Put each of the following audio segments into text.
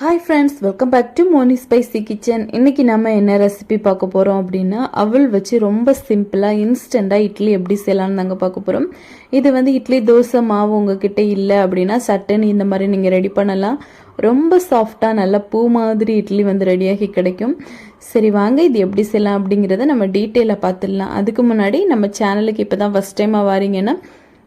Hi friends welcome back to Moni spicy kitchen இன்னைக்கு நம்ம என்ன ரெசிபி பார்க்க போகிறோம் அப்படின்னா அவள் வச்சு ரொம்ப சிம்பிளாக இன்ஸ்டண்ட்டாக இட்லி எப்படி செய்யலாம்னு நாங்கள் பார்க்க போகிறோம் இது வந்து இட்லி தோசை மாவு உங்ககிட்ட இல்லை அப்படின்னா சட்டன் இந்த மாதிரி நீங்கள் ரெடி பண்ணலாம். ரொம்ப சாஃப்டாக நல்ல பூ மாதிரி இட்லி வந்து ரெடியாகி கிடைக்கும். சரி வாங்க இது எப்படி செய்யலாம் அப்படிங்கிறத நம்ம டீட்டெயிலாக பார்த்துடலாம். அதுக்கு முன்னாடி நம்ம சேனலுக்கு இப்போ தான் ஃபஸ்ட் டைமாக வாரீங்கன்னா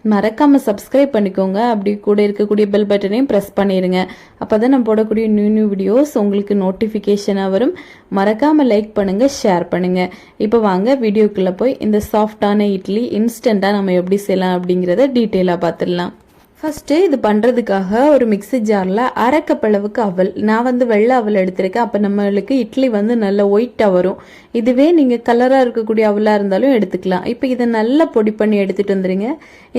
மறக்காமல் சப்ஸ்கிரைப் பண்ணிக்கோங்க. அப்படி கூட இருக்கக்கூடிய பெல் பட்டனையும் ப்ரெஸ் பண்ணிடுங்க அப்போ தான் நான் போடக்கூடிய நியூ நியூ வீடியோஸ் உங்களுக்கு நோட்டிஃபிகேஷனாக வரும். மறக்காமல் லைக் பண்ணுங்கள் ஷேர் பண்ணுங்கள் இப்போ வாங்க வீடியோக்குள்ளே போய் இந்த சாஃப்டான இட்லி இன்ஸ்டண்ட்டாக நம்ம எப்படி செய்யலாம் அப்படிங்கிறத டீட்டெயிலாக பார்த்துடலாம். ஃபஸ்ட்டு இது பண்ணுறதுக்காக ஒரு மிக்ஸி ஜாரில் அரை கப் அளவுக்கு அவல். நான் வந்து வெள்ளை அவல் எடுத்திருக்கேன். அப்போ நம்மளுக்கு இட்லி வந்து நல்ல ஒயிட்டாக வரும். இதுவே நீங்கள் கலராக இருக்கக்கூடிய அவலாக இருந்தாலும் எடுத்துக்கலாம். இப்போ இதை நல்லா பொடி பண்ணி எடுத்துகிட்டு வந்துடுங்க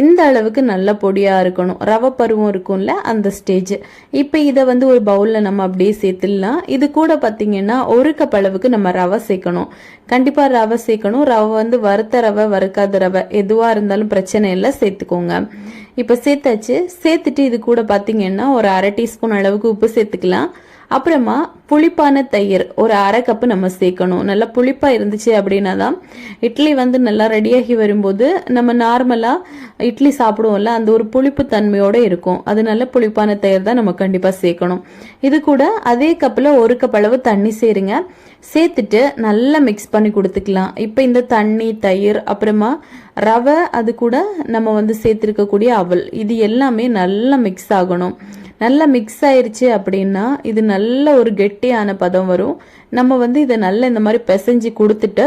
இந்த அளவுக்கு நல்ல பொடியாக இருக்கணும். ரவை பருவம் இருக்கும்ல அந்த ஸ்டேஜ் இப்போ இதை வந்து ஒரு பவுலில் நம்ம அப்படியே சேர்த்துடலாம். இது கூட பார்த்தீங்கன்னா ஒரு கப் அளவுக்கு நம்ம ரவை சேர்க்கணும். கண்டிப்பாக ரவை சேர்க்கணும். ரவை வந்து வறுத்த ரவை வறுக்காத ரவை எதுவாக இருந்தாலும் பிரச்சனை இல்லை. சேர்த்துக்கோங்க. இப்போ சேர்த்தாச்சு. சேர்த்துட்டு இது கூட பார்த்தீங்கன்னா ஒரு அரை டீஸ்பூன் அளவுக்கு உப்பு சேர்த்துக்கலாம். அப்புறமா புளிப்பான தயிர் ஒரு அரை கப்பு நம்ம சேர்க்கணும். நல்லா புளிப்பாக இருந்துச்சு அப்படின்னா தான் இட்லி வந்து நல்லா ரெடியாகி வரும்போது நம்ம நார்மலாக இட்லி சாப்பிடுவோம்ல அந்த ஒரு புளிப்பு தன்மையோடு இருக்கும். அதனால புளிப்பான தயிர் தான் நம்ம கண்டிப்பாக சேர்க்கணும். இது கூட அதே கப்பில் ஒரு கப் அளவு தண்ணி சேருங்க. சேர்த்துட்டு நல்லா மிக்ஸ் பண்ணி கொடுத்துக்கலாம். இப்போ இந்த தண்ணி தயிர் அப்புறமா ரவை அது கூட நம்ம வந்து சேர்த்துருக்கக்கூடிய அவல். இது எல்லாமே நல்லா மிக்ஸ் ஆகணும். நல்லா மிக்ஸ் ஆயிருச்சு அப்படின்னா இது நல்ல ஒரு கெட்டியான பதம் வரும். நம்ம வந்து இதை நல்லா இந்த மாதிரி பிசைஞ்சு கொடுத்துட்டு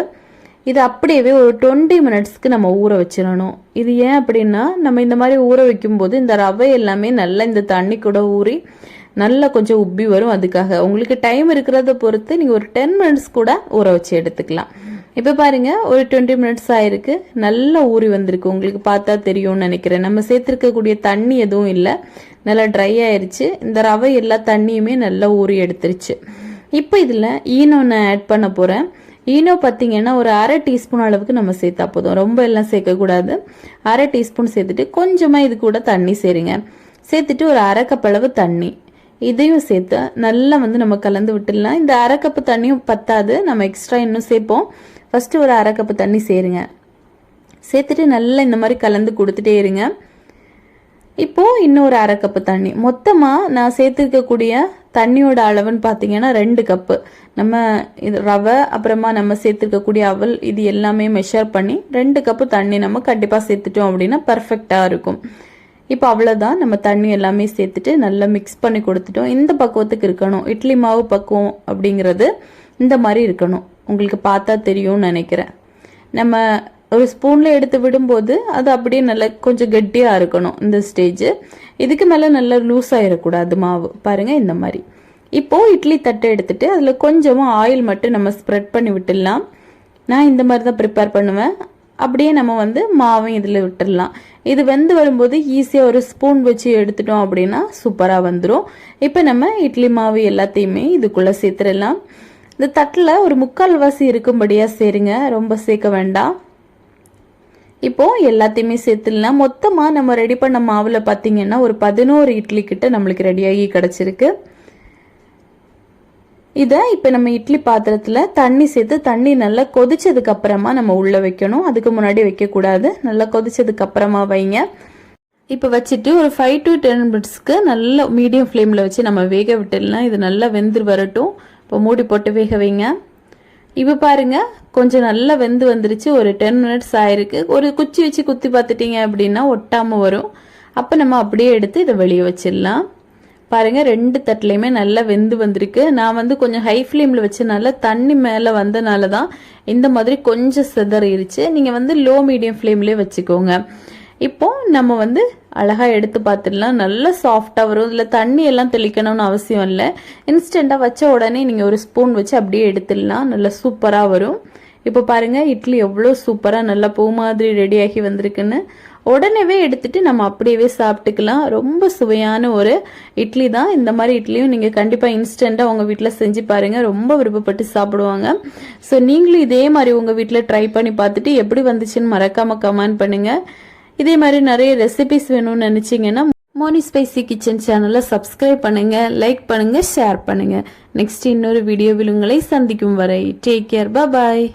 இது அப்படியே ஒரு டுவெண்ட்டி மினிட்ஸ்க்கு நம்ம ஊற வச்சிடணும். இது ஏன் அப்படின்னா நம்ம இந்த மாதிரி ஊற வைக்கும்போது இந்த ரவை எல்லாமே நல்லா இந்த தண்ணி கூட ஊறி நல்லா கொஞ்சம் உப்பி வரும் அதுக்காக. உங்களுக்கு டைம் இருக்கிறத பொறுத்து நீங்கள் ஒரு டென் மினிட்ஸ் கூட ஊற வச்சு எடுத்துக்கலாம். இப்போ பாருங்க ஒரு டுவெண்ட்டி மினிட்ஸ் ஆயிருக்கு. நல்லா ஊறி வந்திருக்கு. உங்களுக்கு பார்த்தா தெரியும்னு நினைக்கிறேன். நம்ம சேர்த்துருக்கக்கூடிய தண்ணி எதுவும் இல்லை. நல்லா ட்ரை ஆயிருச்சு. இந்த ரவை எல்லா தண்ணியுமே நல்லா ஊறி எடுத்துருச்சு. இப்போ இதில் ஈனோ நான் ஆட் பண்ண போகிறேன் ஈனோ பார்த்தீங்கன்னா ஒரு அரை டீஸ்பூன் அளவுக்கு நம்ம சேர்த்தா போதும். ரொம்ப எல்லாம் சேர்க்கக்கூடாது. அரை டீஸ்பூன் சேர்த்துட்டு கொஞ்சமாக இது கூட தண்ணி சேருங்க. சேர்த்துட்டு ஒரு அரை கப் அளவு தண்ணி. இதையும் சேர்த்து நல்லா வந்து நம்ம கலந்து விட்டுடலாம். இந்த அரை கப்பு தண்ணியும் பத்தாது. நம்ம எக்ஸ்ட்ரா இன்னும் சேர்ப்போம். ஃபஸ்ட்டு ஒரு அரை கப்பு தண்ணி சேருங்க. சேர்த்துட்டு நல்லா இந்த மாதிரி கலந்து கொடுத்துட்டே இருங்க. இப்போது இன்னொரு அரை கப்பு தண்ணி. மொத்தமாக நான் சேர்த்துருக்கக்கூடிய தண்ணியோட அளவுன்னு பார்த்தீங்கன்னா ரெண்டு கப்பு நம்ம இது ரவை அப்புறமா நம்ம சேர்த்துருக்கக்கூடிய அவல் இது எல்லாமே மெஷர் பண்ணி ரெண்டு கப்பு தண்ணி நம்ம கண்டிப்பாக சேர்த்துட்டோம் அப்படின்னா பர்ஃபெக்டாக இருக்கும். இப்போ அவ்வளோதான் நம்ம தண்ணி எல்லாமே சேர்த்துட்டு நல்லா மிக்ஸ் பண்ணி கொடுத்துட்டோம். இந்த பக்குவத்துக்கு இருக்கணும். இட்லி மாவு பக்குவம் அப்படிங்கிறது இந்த மாதிரி இருக்கணும். உங்களுக்கு பார்த்தா தெரியும்னு நினைக்கிறேன். நம்ம ஒரு ஸ்பூனில் எடுத்து விடும்போது அது அப்படியே நல்லா கொஞ்சம் கெட்டியாக இருக்கணும் இந்த ஸ்டேஜ் இதுக்கு மேலே நல்லா லூஸ் ஆகிடக்கூடாது மாவு. பாருங்கள் இந்த மாதிரி. இப்போது இட்லி தட்டை எடுத்துட்டு அதில் கொஞ்சமாக ஆயில் மட்டும் நம்ம ஸ்ப்ரெட் பண்ணி விட்டுடலாம். நான் இந்த மாதிரி தான் ப்ரிப்பேர் பண்ணுவேன். அப்படியே நம்ம வந்து மாவும் இதில் விட்டுடலாம். இது வெந்து வரும்போது ஈஸியாக ஒரு ஸ்பூன் வச்சு எடுத்துட்டோம் அப்படின்னா சூப்பராக வந்துடும் இப்போ நம்ம இட்லி மாவு எல்லாத்தையுமே இதுக்குள்ளே சேர்த்துடலாம். இந்த தட்டில் ஒரு முக்கால் வாசி இருக்கும்படியாக சேருங்க. ரொம்ப சேர்க்க வேண்டாம். இப்போ எல்லாத்தையுமே சேர்த்துடலாம். மொத்தமாக நம்ம ரெடி பண்ண மாவில் பார்த்தீங்கன்னா ஒரு பதினோரு இட்லி கிட்ட நம்மளுக்கு ரெடியாகி கிடச்சிருக்கு. இதை இப்போ நம்ம இட்லி பாத்திரத்தில் தண்ணி சேர்த்து தண்ணி நல்லா கொதிச்சதுக்கு அப்புறமா நம்ம உள்ளே வைக்கணும். அதுக்கு முன்னாடி வைக்கக்கூடாது. நல்லா கொதிச்சதுக்கு அப்புறமா வைங்க. இப்போ வச்சுட்டு ஒரு ஃபைவ் டு டென் மினிட்ஸ்க்கு நல்ல மீடியம் ஃப்ளேமில் வச்சு நம்ம வேக விட்டுடலாம். இது நல்லா வெந்து வரட்டும். இப்போ மூடி போட்டு வேக வைங்க. இப்போ பாருங்கள் கொஞ்சம் நல்லா வெந்து வந்துருச்சு. ஒரு டென் மினிட்ஸ் ஆயிருக்கு. ஒரு குச்சி வச்சு குத்தி பார்த்துட்டீங்க அப்படின்னா ஒட்டாமல் வரும். அப்போ நம்ம அப்படியே எடுத்து இதை வெளியே வச்சிடலாம். பாருங்க ரெண்டு தட்டுலையுமே நல்லா வெந்து வந்திருக்கு. நான் வந்து கொஞ்சம் ஹை ஃப்ளேமில் வச்சனால தண்ணி மேலே வந்தனால தான் இந்த மாதிரி கொஞ்சம் செதறிடுச்சு நீங்கள் வந்து லோ மீடியம் ஃப்ளேம்லேயே வச்சுக்கோங்க. இப்போ நம்ம வந்து அழகாக எடுத்து பார்த்துடலாம் நல்லா சாஃப்டாக வரும். இதில் தண்ணி எல்லாம் தெளிக்கணும்னு அவசியம் இல்லை. இன்ஸ்டண்ட்டாக வச்ச உடனே நீங்கள் ஒரு ஸ்பூன் வச்சு அப்படியே எடுத்துடலாம். நல்லா சூப்பராக வரும். இப்போ பாருங்கள் இட்லி எவ்வளோ சூப்பராக நல்லா பூ மாதிரி ரெடியாகி வந்திருக்குன்னு. உடனேவே எடுத்துட்டு நம்ம அப்படியே சாப்பிட்டுக்கலாம். ரொம்ப சுவையான ஒரு இட்லி தான். இந்த மாதிரி இட்லியும் நீங்கள் கண்டிப்பாக இன்ஸ்டண்ட்டாக உங்கள் வீட்டில் செஞ்சு பாருங்கள் ரொம்ப விருப்பப்பட்டு சாப்பிடுவாங்க. ஸோ நீங்களும் இதே மாதிரி உங்கள் வீட்டில் ட்ரை பண்ணி பார்த்துட்டு எப்படி வந்துச்சுன்னு மறக்காமல் கமெண்ட் பண்ணுங்கள் இதே மாதிரி நிறைய ரெசிபிஸ் வேணும்னு நினச்சிங்கன்னா மோனி ஸ்பைசி கிச்சன் சேனலை சப்ஸ்கிரைப் பண்ணுங்க லைக் பண்ணுங்க ஷேர் பண்ணுங்க. நெக்ஸ்ட் இன்னொரு வீடியோவில் உங்களை சந்திக்கும் வரை டேக் கேர் பாய்